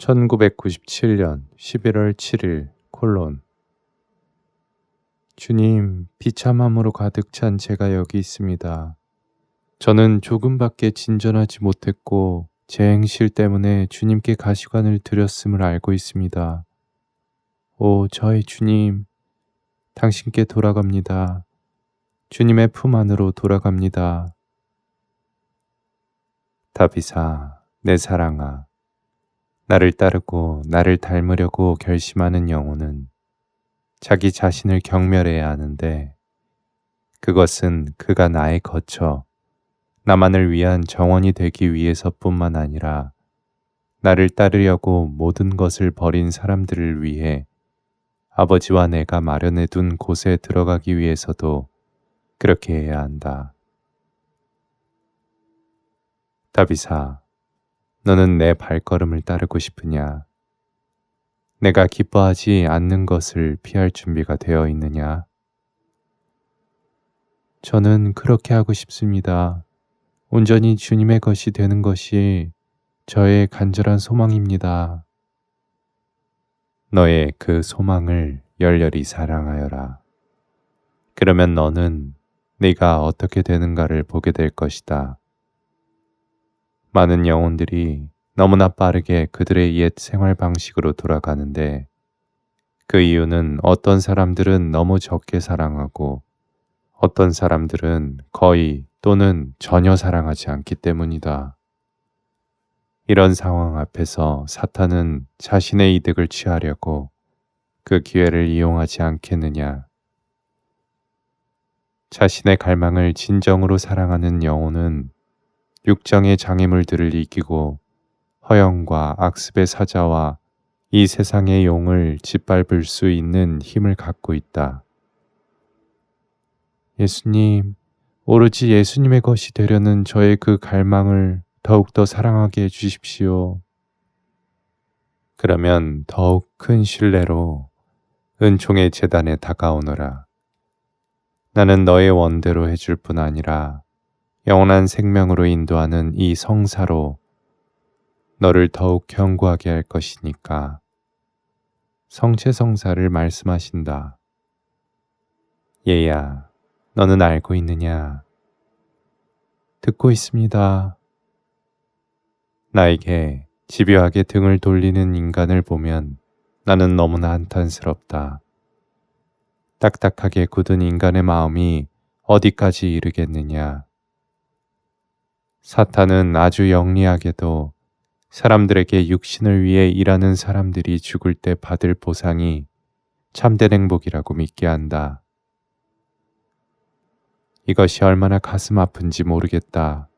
1997년 11월 7일 콜론 주님, 비참함으로 가득 찬 제가 여기 있습니다. 저는 조금밖에 진전하지 못했고 제 행실 때문에 주님께 가시관을 드렸음을 알고 있습니다. 오, 저의 주님, 당신께 돌아갑니다. 주님의 품 안으로 돌아갑니다. 다비사, 내 사랑아. 나를 따르고 나를 닮으려고 결심하는 영혼은 자기 자신을 경멸해야 하는데 그것은 그가 나에 거쳐 나만을 위한 정원이 되기 위해서뿐만 아니라 나를 따르려고 모든 것을 버린 사람들을 위해 아버지와 내가 마련해 둔 곳에 들어가기 위해서도 그렇게 해야 한다. 다비사, 너는 내 발걸음을 따르고 싶으냐? 내가 기뻐하지 않는 것을 피할 준비가 되어 있느냐? 저는 그렇게 하고 싶습니다. 온전히 주님의 것이 되는 것이 저의 간절한 소망입니다. 너의 그 소망을 열렬히 사랑하여라. 그러면 너는 네가 어떻게 되는가를 보게 될 것이다. 많은 영혼들이 너무나 빠르게 그들의 옛 생활 방식으로 돌아가는데 그 이유는 어떤 사람들은 너무 적게 사랑하고 어떤 사람들은 거의 또는 전혀 사랑하지 않기 때문이다. 이런 상황 앞에서 사탄은 자신의 이득을 취하려고 그 기회를 이용하지 않겠느냐. 자신의 갈망을 진정으로 사랑하는 영혼은 육정의 장애물들을 이기고 허영과 악습의 사자와 이 세상의 용을 짓밟을 수 있는 힘을 갖고 있다. 예수님, 오로지 예수님의 것이 되려는 저의 그 갈망을 더욱더 사랑하게 해주십시오. 그러면 더욱 큰 신뢰로 은총의 재단에 다가오너라. 나는 너의 원대로 해줄 뿐 아니라 영원한 생명으로 인도하는 이 성사로 너를 더욱 견고하게 할 것이니까 성체 성사를 말씀하신다. 얘야, 너는 알고 있느냐? 듣고 있습니다. 나에게 집요하게 등을 돌리는 인간을 보면 나는 너무나 한탄스럽다. 딱딱하게 굳은 인간의 마음이 어디까지 이르겠느냐? 사탄은 아주 영리하게도 사람들에게 육신을 위해 일하는 사람들이 죽을 때 받을 보상이 참된 행복이라고 믿게 한다. 이것이 얼마나 가슴 아픈지 모르겠다.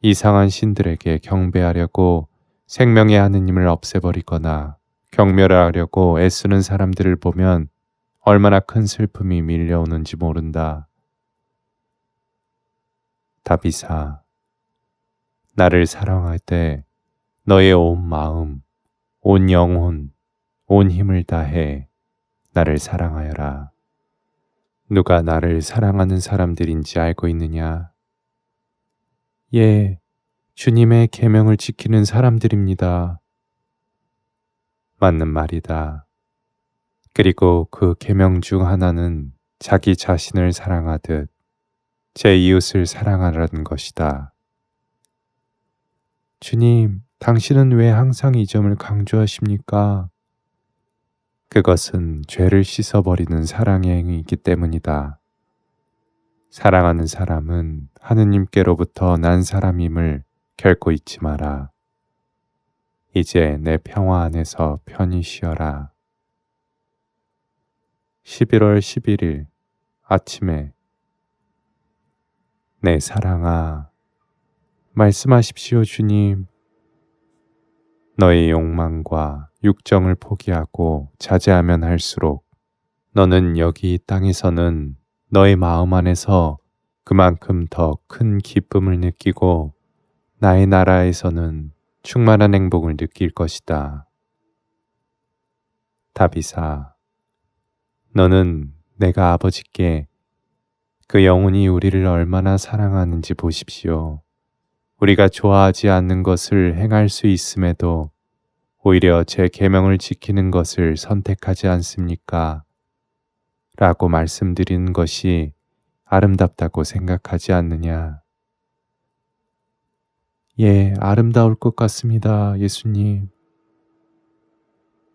이상한 신들에게 경배하려고 생명의 하느님을 없애버리거나 경멸하려고 애쓰는 사람들을 보면 얼마나 큰 슬픔이 밀려오는지 모른다. 다비사, 나를 사랑할 때 너의 온 마음, 온 영혼, 온 힘을 다해 나를 사랑하여라. 누가 나를 사랑하는 사람들인지 알고 있느냐? 예, 주님의 계명을 지키는 사람들입니다. 맞는 말이다. 그리고 그 계명 중 하나는 자기 자신을 사랑하듯 제 이웃을 사랑하라는 것이다. 주님, 당신은 왜 항상 이 점을 강조하십니까? 그것은 죄를 씻어버리는 사랑의 행위이기 때문이다. 사랑하는 사람은 하느님께로부터 난 사람임을 결코 잊지 마라. 이제 내 평화 안에서 편히 쉬어라. 11월 11일 아침에 내 사랑아, 말씀하십시오, 주님. 너의 욕망과 육정을 포기하고 자제하면 할수록 너는 여기 땅에서는 너의 마음 안에서 그만큼 더 큰 기쁨을 느끼고 나의 나라에서는 충만한 행복을 느낄 것이다. 다비사, 너는 내가 아버지께 그 영혼이 우리를 얼마나 사랑하는지 보십시오. 우리가 좋아하지 않는 것을 행할 수 있음에도 오히려 제 계명을 지키는 것을 선택하지 않습니까? 라고 말씀드리는 것이 아름답다고 생각하지 않느냐? 예, 아름다울 것 같습니다, 예수님.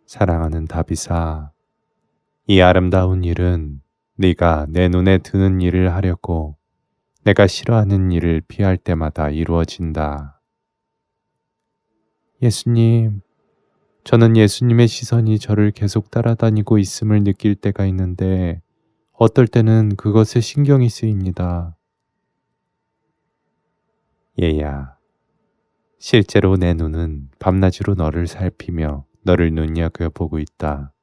사랑하는 다비사, 이 아름다운 일은 네가 내 눈에 드는 일을 하려고 내가 싫어하는 일을 피할 때마다 이루어진다. 예수님, 저는 예수님의 시선이 저를 계속 따라다니고 있음을 느낄 때가 있는데 어떨 때는 그것에 신경이 쓰입니다. 얘야, 실제로 내 눈은 밤낮으로 너를 살피며 너를 눈여겨보고 있다.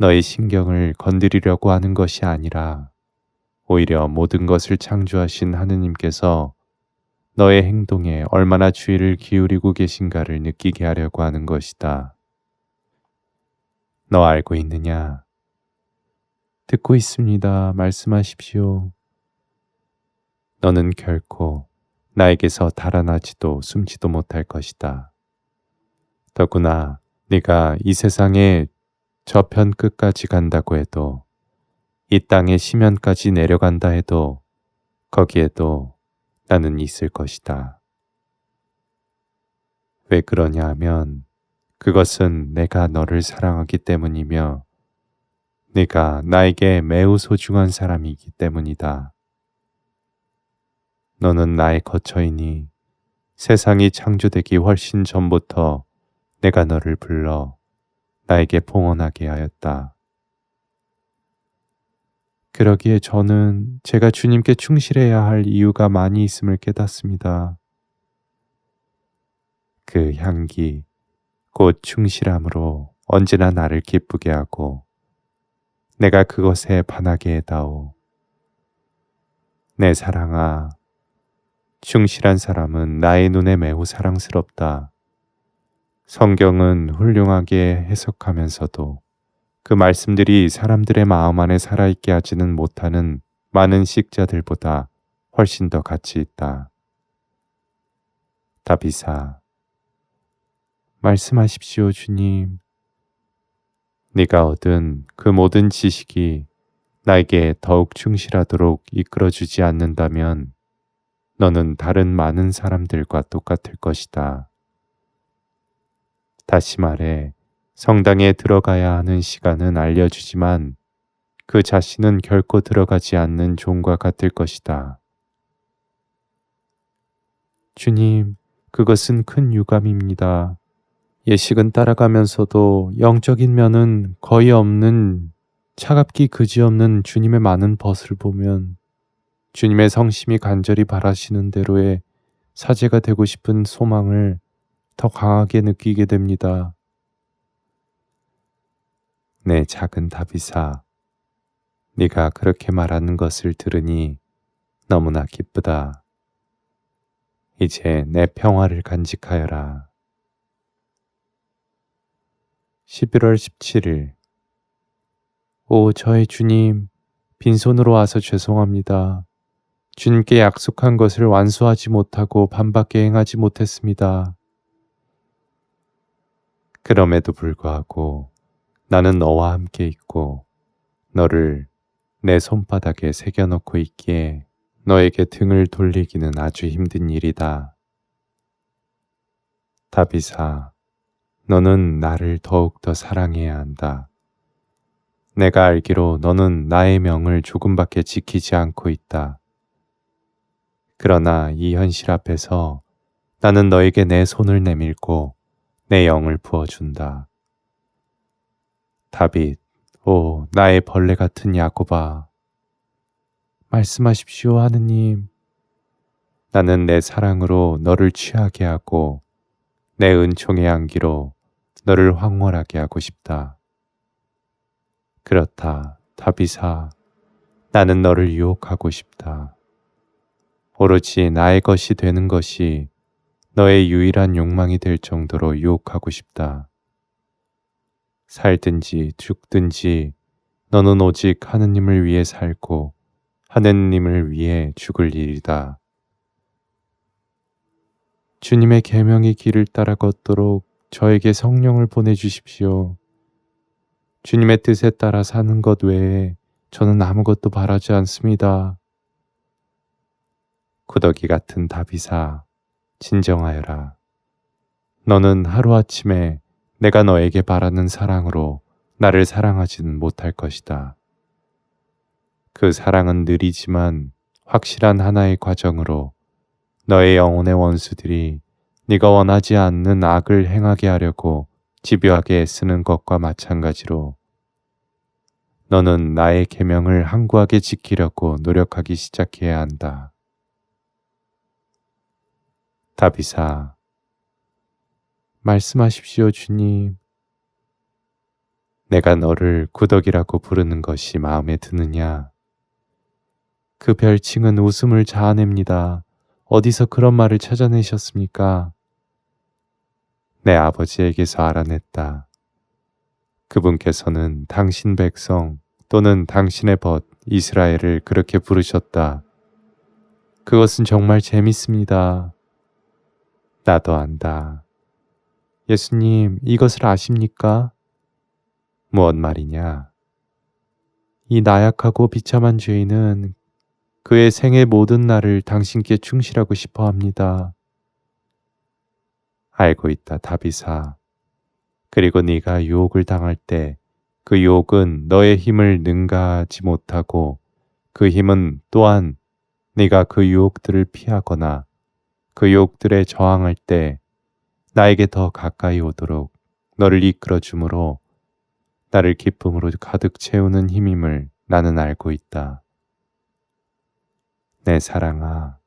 너의 신경을 건드리려고 하는 것이 아니라 오히려 모든 것을 창조하신 하느님께서 너의 행동에 얼마나 주의를 기울이고 계신가를 느끼게 하려고 하는 것이다. 너 알고 있느냐? 듣고 있습니다. 말씀하십시오. 너는 결코 나에게서 달아나지도 숨지도 못할 것이다. 더구나 네가 이 세상의 저편 끝까지 간다고 해도 이 땅의 심연까지 내려간다 해도 거기에도 나는 있을 것이다. 왜 그러냐 하면 그것은 내가 너를 사랑하기 때문이며 네가 나에게 매우 소중한 사람이기 때문이다. 너는 나의 거처이니 세상이 창조되기 훨씬 전부터 내가 너를 불러 나에게 봉헌하게 하였다. 그러기에 저는 제가 주님께 충실해야 할 이유가 많이 있음을 깨닫습니다. 그 향기, 곧 충실함으로 언제나 나를 기쁘게 하고 내가 그것에 반하게 해다오. 내 사랑아, 충실한 사람은 나의 눈에 매우 사랑스럽다. 성경은 훌륭하게 해석하면서도 그 말씀들이 사람들의 마음 안에 살아있게 하지는 못하는 많은 식자들보다 훨씬 더 가치 있다. 다비사 말씀하십시오, 주님. 네가 얻은 그 모든 지식이 나에게 더욱 충실하도록 이끌어주지 않는다면 너는 다른 많은 사람들과 똑같을 것이다. 다시 말해, 성당에 들어가야 하는 시간은 알려주지만 그 자신은 결코 들어가지 않는 종과 같을 것이다. 주님, 그것은 큰 유감입니다. 예식은 따라가면서도 영적인 면은 거의 없는 차갑기 그지없는 주님의 많은 벗을 보면 주님의 성심이 간절히 바라시는 대로의 사제가 되고 싶은 소망을 더 강하게 느끼게 됩니다. 내 작은 다비사, 네가 그렇게 말하는 것을 들으니 너무나 기쁘다. 이제 내 평화를 간직하여라. 11월 17일 오 저의 주님, 빈손으로 와서 죄송합니다. 주님께 약속한 것을 완수하지 못하고 반밖에 행하지 못했습니다. 그럼에도 불구하고 나는 너와 함께 있고 너를 내 손바닥에 새겨놓고 있기에 너에게 등을 돌리기는 아주 힘든 일이다. 다비사, 너는 나를 더욱더 사랑해야 한다. 내가 알기로 너는 나의 명을 조금밖에 지키지 않고 있다. 그러나 이 현실 앞에서 나는 너에게 내 손을 내밀고 내 영을 부어준다. 다빗, 오, 나의 벌레 같은 야곱아. 말씀하십시오, 하느님. 나는 내 사랑으로 너를 취하게 하고 내 은총의 향기로 너를 황홀하게 하고 싶다. 그렇다, 다비사. 나는 너를 유혹하고 싶다. 오로지 나의 것이 되는 것이 너의 유일한 욕망이 될 정도로 유혹하고 싶다. 살든지 죽든지 너는 오직 하느님을 위해 살고 하느님을 위해 죽을 일이다. 주님의 계명의 길을 따라 걷도록 저에게 성령을 보내 주십시오. 주님의 뜻에 따라 사는 것 외에 저는 아무것도 바라지 않습니다. 구더기 같은 다비사, 진정하여라. 너는 하루아침에 내가 너에게 바라는 사랑으로 나를 사랑하지는 못할 것이다. 그 사랑은 느리지만 확실한 하나의 과정으로 너의 영혼의 원수들이 네가 원하지 않는 악을 행하게 하려고 집요하게 애쓰는 것과 마찬가지로 너는 나의 계명을 항구하게 지키려고 노력하기 시작해야 한다. 다비사 말씀하십시오, 주님. 내가 너를 구덕이라고 부르는 것이 마음에 드느냐? 그 별칭은 웃음을 자아냅니다. 어디서 그런 말을 찾아내셨습니까? 내 아버지에게서 알아냈다. 그분께서는 당신 백성 또는 당신의 벗 이스라엘을 그렇게 부르셨다. 그것은 정말 재밌습니다. 나도 안다. 예수님, 이것을 아십니까? 무엇 말이냐? 이 나약하고 비참한 죄인은 그의 생의 모든 날을 당신께 충실하고 싶어 합니다. 알고 있다, 다비사. 그리고 네가 유혹을 당할 때 그 유혹은 너의 힘을 능가하지 못하고 그 힘은 또한 네가 그 유혹들을 피하거나 그 유혹들에 저항할 때 나에게 더 가까이 오도록 너를 이끌어 주므로 나를 기쁨으로 가득 채우는 힘임을 나는 알고 있다. 내 사랑아,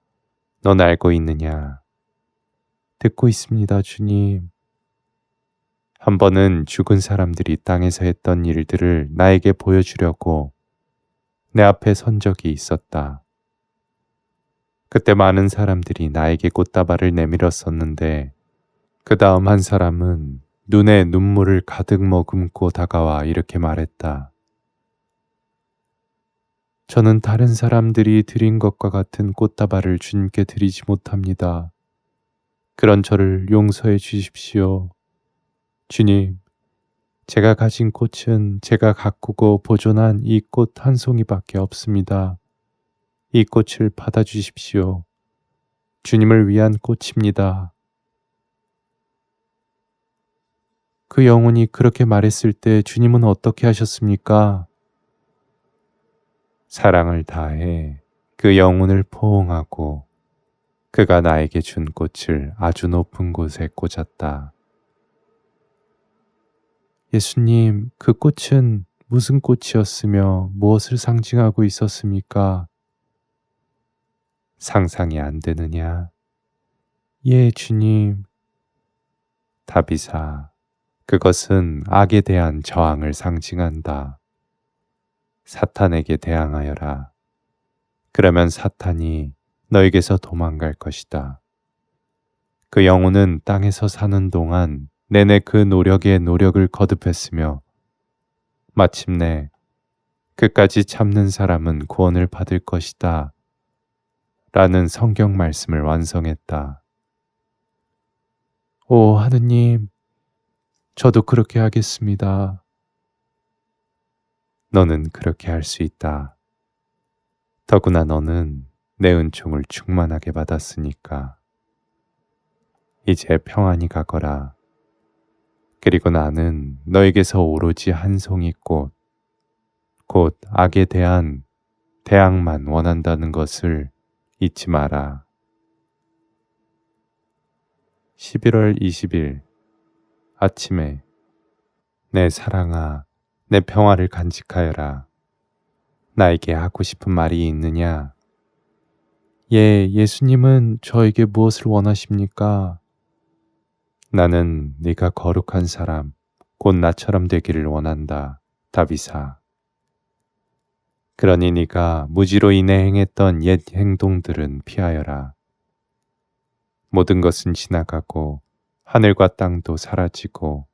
넌 알고 있느냐? 듣고 있습니다, 주님. 한 번은 죽은 사람들이 땅에서 했던 일들을 나에게 보여주려고 내 앞에 선 적이 있었다. 그때 많은 사람들이 나에게 꽃다발을 내밀었었는데 그 다음 한 사람은 눈에 눈물을 가득 머금고 다가와 이렇게 말했다. 저는 다른 사람들이 드린 것과 같은 꽃다발을 주님께 드리지 못합니다. 그런 저를 용서해 주십시오. 주님, 제가 가진 꽃은 제가 가꾸고 보존한 이 꽃 한 송이밖에 없습니다. 이 꽃을 받아주십시오. 주님을 위한 꽃입니다. 그 영혼이 그렇게 말했을 때 주님은 어떻게 하셨습니까? 사랑을 다해 그 영혼을 포옹하고 그가 나에게 준 꽃을 아주 높은 곳에 꽂았다. 예수님, 그 꽃은 무슨 꽃이었으며 무엇을 상징하고 있었습니까? 상상이 안 되느냐? 예, 주님. 다비사, 그것은 악에 대한 저항을 상징한다. 사탄에게 대항하여라. 그러면 사탄이 너에게서 도망갈 것이다. 그 영혼은 땅에서 사는 동안 내내 그 노력에 노력을 거듭했으며 마침내 그까지 참는 사람은 구원을 받을 것이다. 라는 성경 말씀을 완성했다. 오, 하느님, 저도 그렇게 하겠습니다. 너는 그렇게 할 수 있다. 더구나 너는 내 은총을 충만하게 받았으니까. 이제 평안히 가거라. 그리고 나는 너에게서 오로지 한 송이 꽃, 곧 악에 대한 대항만 원한다는 것을 잊지 마라. 11월 20일 아침에 내 사랑아, 내 평화를 간직하여라. 나에게 하고 싶은 말이 있느냐? 예, 예수님은 저에게 무엇을 원하십니까? 나는 네가 거룩한 사람, 곧 나처럼 되기를 원한다. 다비사. 그러니 네가 무지로 인해 행했던 옛 행동들은 피하여라. 모든 것은 지나가고 하늘과 땅도 사라지고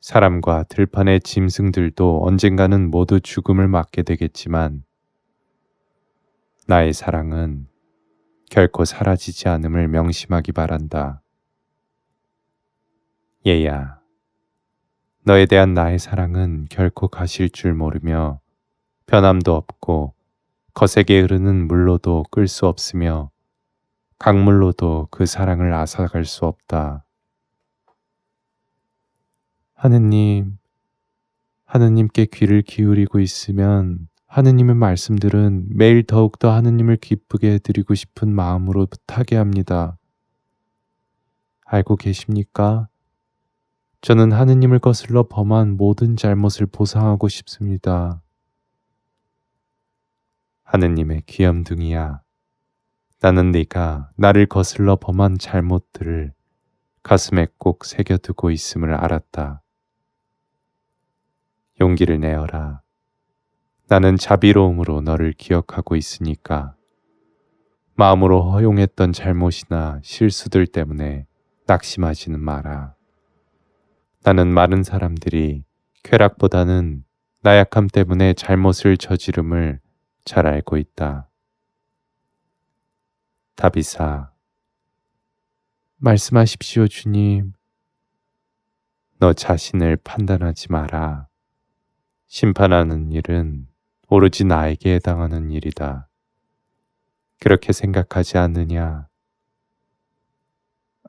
사람과 들판의 짐승들도 언젠가는 모두 죽음을 맞게 되겠지만 나의 사랑은 결코 사라지지 않음을 명심하기 바란다. 얘야, 너에 대한 나의 사랑은 결코 가실 줄 모르며 변함도 없고 거세게 흐르는 물로도 끌 수 없으며 강물로도 그 사랑을 앗아갈 수 없다. 하느님, 하느님께 귀를 기울이고 있으면 하느님의 말씀들은 매일 더욱더 하느님을 기쁘게 해드리고 싶은 마음으로 부탁해 합니다. 알고 계십니까? 저는 하느님을 거슬러 범한 모든 잘못을 보상하고 싶습니다. 하느님의 귀염둥이야. 나는 네가 나를 거슬러 범한 잘못들을 가슴에 꼭 새겨두고 있음을 알았다. 용기를 내어라. 나는 자비로움으로 너를 기억하고 있으니까. 마음으로 허용했던 잘못이나 실수들 때문에 낙심하지는 마라. 나는 많은 사람들이 쾌락보다는 나약함 때문에 잘못을 저지름을 잘 알고 있다. 다비사, 말씀하십시오, 주님. 너 자신을 판단하지 마라. 심판하는 일은 오로지 나에게 해당하는 일이다. 그렇게 생각하지 않느냐?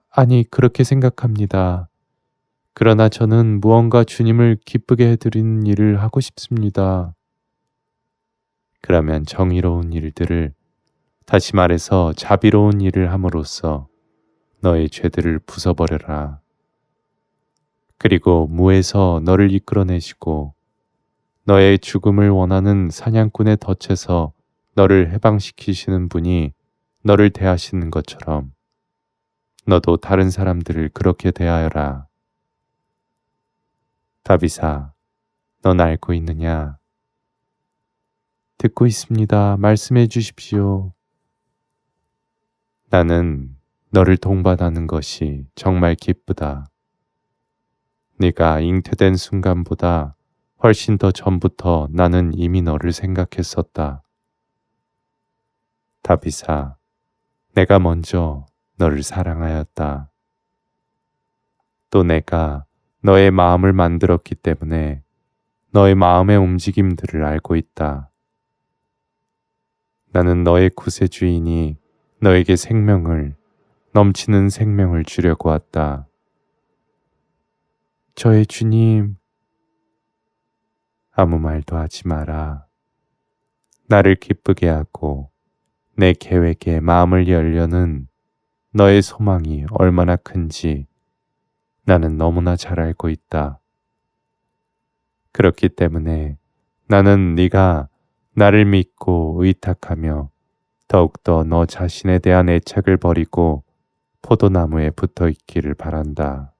아니, 그렇게 생각합니다. 그러나 저는 무언가 주님을 기쁘게 해드리는 일을 하고 싶습니다. 그러면 정의로운 일들을 다시 말해서 자비로운 일을 함으로써 너의 죄들을 부숴버려라. 그리고 무에서 너를 이끌어내시고 너의 죽음을 원하는 사냥꾼의 덫에서 너를 해방시키시는 분이 너를 대하시는 것처럼 너도 다른 사람들을 그렇게 대하여라. 다비사, 넌 알고 있느냐? 듣고 있습니다. 말씀해 주십시오. 나는 너를 동반하는 것이 정말 기쁘다. 네가 잉태된 순간보다 훨씬 더 전부터 나는 이미 너를 생각했었다. 다비사, 내가 먼저 너를 사랑하였다. 또 내가 너의 마음을 만들었기 때문에 너의 마음의 움직임들을 알고 있다. 나는 너의 구세주인이 너에게 생명을, 넘치는 생명을 주려고 왔다. 저의 주님, 아무 말도 하지 마라. 나를 기쁘게 하고 내 계획에 마음을 열려는 너의 소망이 얼마나 큰지 나는 너무나 잘 알고 있다. 그렇기 때문에 나는 네가 나를 믿고 의탁하며 더욱더 너 자신에 대한 애착을 버리고 포도나무에 붙어 있기를 바란다.